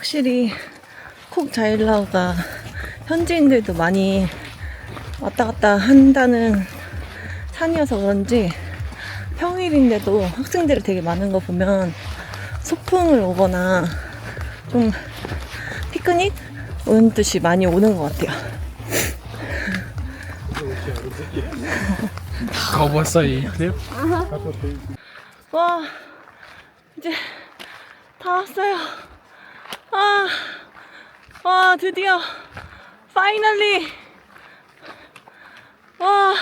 확실히 콕 자일라우가 현지인들도 많이 왔다 갔다 한다는 산이어서 그런지 평일인데도 학생들이 되게 많은 거 보면 소풍을 오거나 좀 피크닉 오는 듯이 많이 오는 것 같아요. Açaí, entendeu? 와, 이제 다 왔어요. 아, 와, 드디어, 파이널리. 와,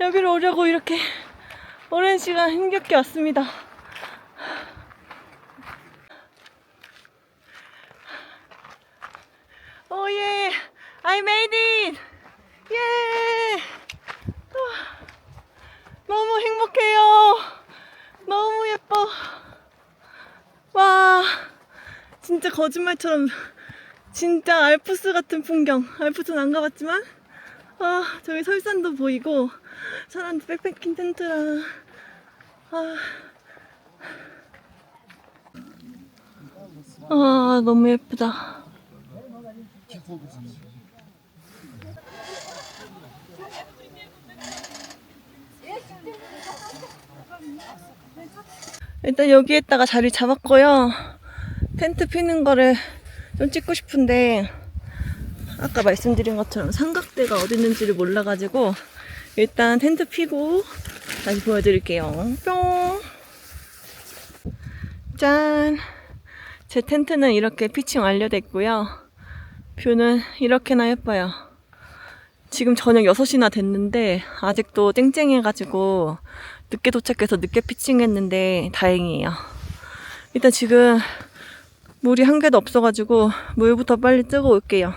여기로 오려고 이렇게 오랜 시간 힘겹게 왔습니다. 오, 예, I made it! 예! 너무 행복해요. 너무 예뻐. 와, 진짜 거짓말처럼 진짜 알프스 같은 풍경. 알프스는 안 가봤지만, 아, 저기 설산도 보이고, 사람들 백패킹 텐트랑, 아, 아, 너무 예쁘다. 일단 여기에다가 자리 잡았고요. 텐트 피는 거를 좀 찍고 싶은데 아까 말씀드린 것처럼 삼각대가 어디 있는지를 몰라가지고 일단 텐트 피고 다시 보여드릴게요. 뿅! 짠! 제 텐트는 이렇게 피칭 완료됐고요. 뷰는 이렇게나 예뻐요. 지금 저녁 6시나 됐는데 아직도 쨍쨍해가지고 늦게 도착해서 늦게 피칭했는데 다행이에요. 일단 지금 물이 한 개도 없어가지고 물부터 빨리 뜨고 올게요.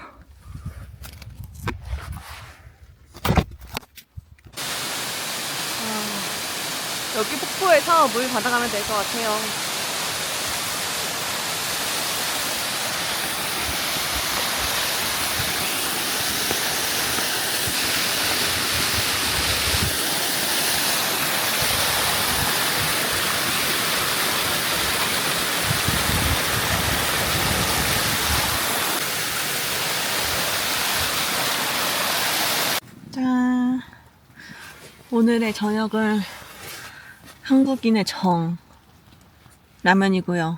아, 여기 폭포에서 물 받아가면 될 것 같아요. 오늘의 저녁은 한국인의 정 라면이고요.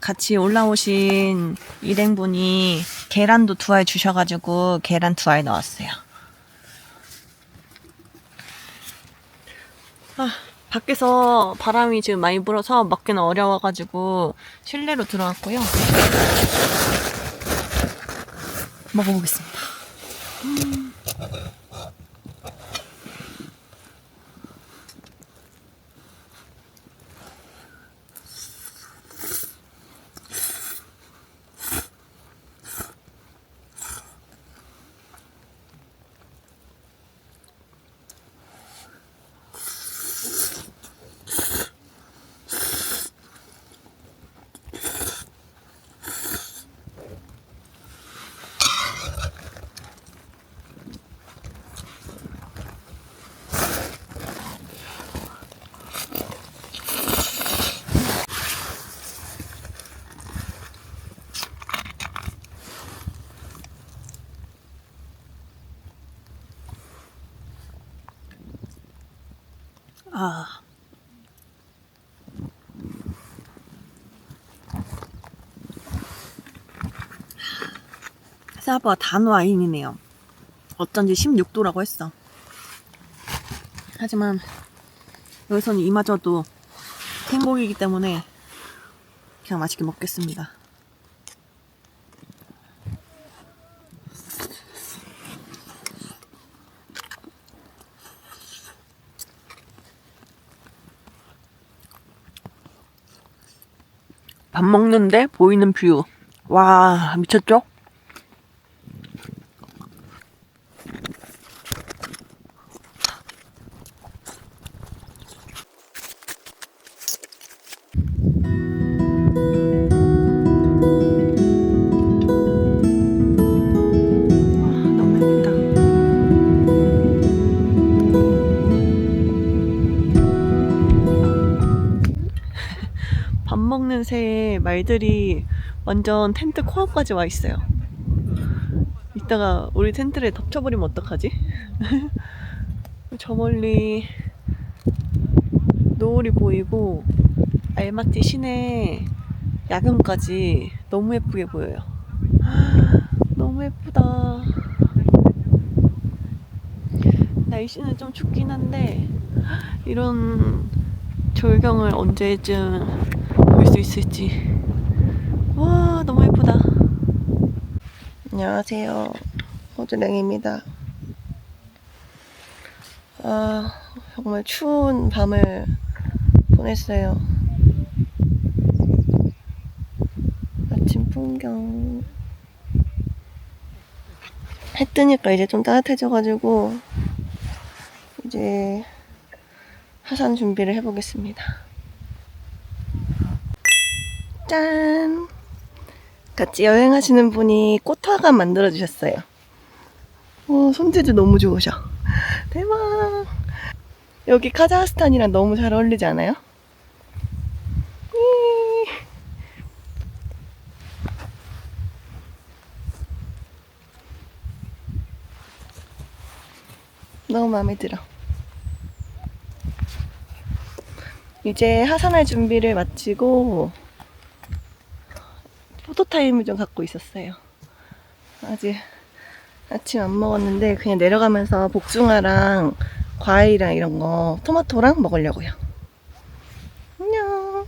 같이 올라오신 일행분이 계란도 두 알 주셔가지고 계란 두 알 넣었어요. 아, 밖에서 바람이 지금 많이 불어서 먹기는 어려워가지고 실내로 들어왔고요. 먹어보겠습니다. 아. 생각보다 단와인이네요. 어쩐지 16도라고 했어. 하지만 여기서는 이마저도 행복이기 때문에 그냥 맛있게 먹겠습니다. 밥 먹는데 보이는 뷰. 와, 미쳤죠? 먹는 새에 말들이 완전 텐트 코앞까지 와 있어요. 이따가 우리 텐트를 덮쳐버리면 어떡하지? 저 멀리 노을이 보이고 알마티 시내 야경까지 너무 예쁘게 보여요. 너무 예쁘다. 날씨는 좀 춥긴 한데 이런 절경을 언제쯤 볼 수 있을지. 와 너무 예쁘다. 안녕하세요. 호주랭입니다. 아 정말 추운 밤을 보냈어요. 아침 풍경. 해 뜨니까 이제 좀 따뜻해져가지고 이제 하산 준비를 해보겠습니다. 짠! 같이 여행하시는 분이 꽃화관 만들어주셨어요. 어, 손재주 너무 좋으셔. 대박! 여기 카자흐스탄이랑 너무 잘 어울리지 않아요? 이. 너무 마음에 들어. 이제 하산할 준비를 마치고 포토타임을 좀 갖고 있었어요. 아직 아침 안 먹었는데 그냥 내려가면서 복숭아랑 과일이랑 이런 거 토마토랑 먹으려고요. 안녕.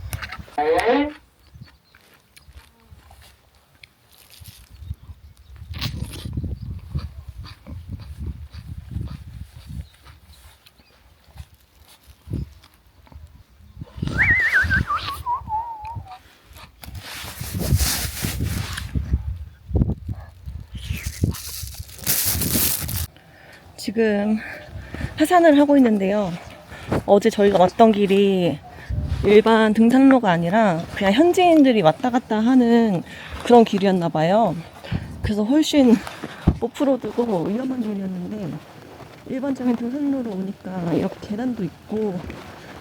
지금 하산을 하고 있는데요. 어제 저희가 왔던 길이 일반 등산로가 아니라 그냥 현지인들이 왔다 갔다 하는 그런 길이었나 봐요. 그래서 훨씬 오프로드고 위험한 길이었는데 일반적인 등산로로 오니까 이렇게 계단도 있고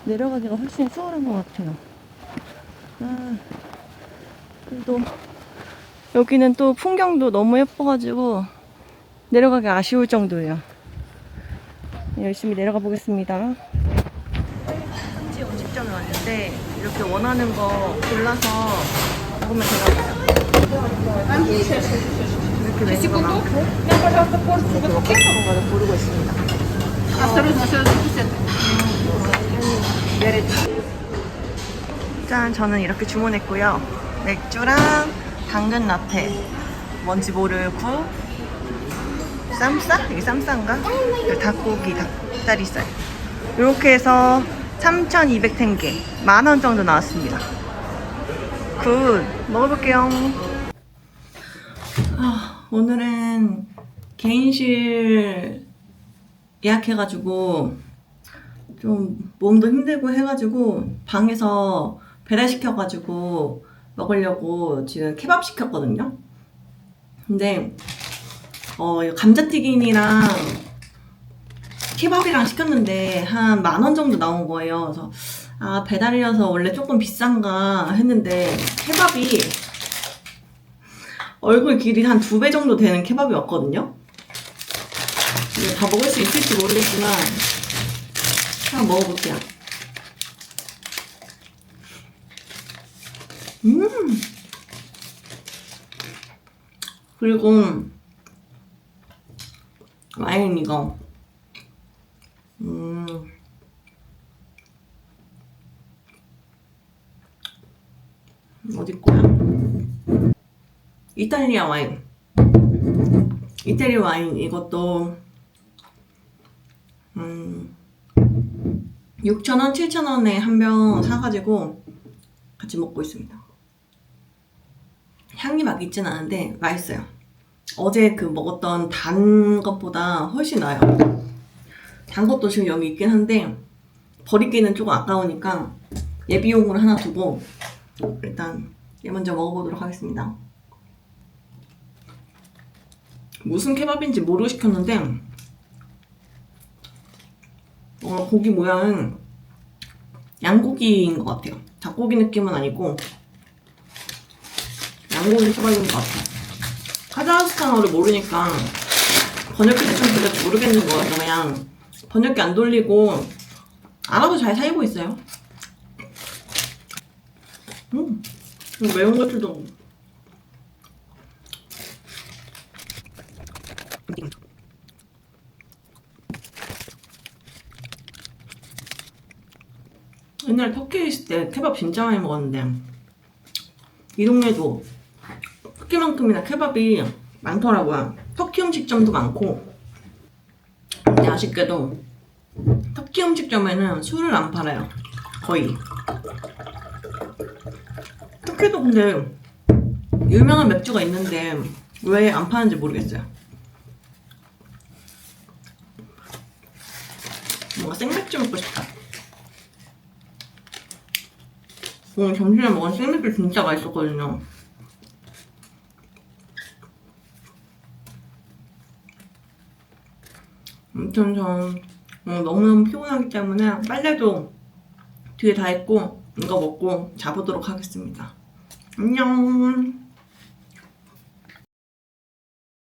내려가기가 훨씬 수월한 것 같아요. 아, 그래도 여기는 또 풍경도 너무 예뻐가지고 내려가기 아쉬울 정도예요. 열심히 내려가 보겠습니다. 현지 음식점에 왔는데 이렇게 원하는 거 골라서 먹으면 되나 이렇게 메뉴가 많고 이렇게 거를 고르고 있습니다. 짠, 저는 이렇게 주문했고요. 맥주랑 당근 라떼, 뭔지 모르고 쌈싸? 이게 쌈싸인가? 그 닭고기, 닭다리살. 이렇게 해서 3,200탱게. 만 원 정도 나왔습니다. 굿. 먹어볼게요. 아, 오늘은 개인실 예약해가지고 좀 몸도 힘들고 해가지고 방에서 배달시켜가지고 먹으려고 지금 케밥 시켰거든요. 근데 어, 감자튀김이랑 케밥이랑 시켰는데 한 만 원 정도 나온 거예요. 그래서 아 배달이어서 원래 조금 비싼가 했는데 케밥이 얼굴 길이 한 두 배 정도 되는 케밥이 왔거든요. 다 먹을 수 있을지 모르겠지만 한번 먹어볼게요. 음. 그리고 와인 이거 음 어디 거야? 이탈리아 와인 이태리 와인 이것도 음 6,000원, 7,000원에 한 병 사가지고 같이 먹고 있습니다. 향이 막 있진 않은데 맛있어요. 어제 그 먹었던 단 것보다 훨씬 나아요. 단 것도 지금 여기 있긴 한데 버리기는 조금 아까우니까 예비용으로 하나 두고 일단 얘 먼저 먹어보도록 하겠습니다. 무슨 케밥인지 모르고 시켰는데 어, 고기 모양은 양고기인 것 같아요. 닭고기 느낌은 아니고 양고기 초밥인 것 같아. 카자흐스탄어를 모르니까 번역기 대충 들려도 모르겠는 거예요. 그냥 번역기 안 돌리고 알아도 잘 살고 있어요. 음, 매운 것들도 옛날에 터키에 있을 때 케밥 진짜 많이 먹었는데 이 동네도 터키만큼이나 케밥이 많더라고요. 터키 음식점도 많고 근데 아쉽게도 터키 음식점에는 술을 안 팔아요. 거의. 터키도 근데 유명한 맥주가 있는데 왜 안 파는지 모르겠어요. 뭔가 생맥주 먹고 싶다. 오늘 점심에 먹은 생맥주 진짜 맛있었거든요. 아무튼 전 오늘 너무너무 피곤하기 때문에 빨래도 뒤에 다 했고 이거 먹고 자보도록 하겠습니다. 안녕.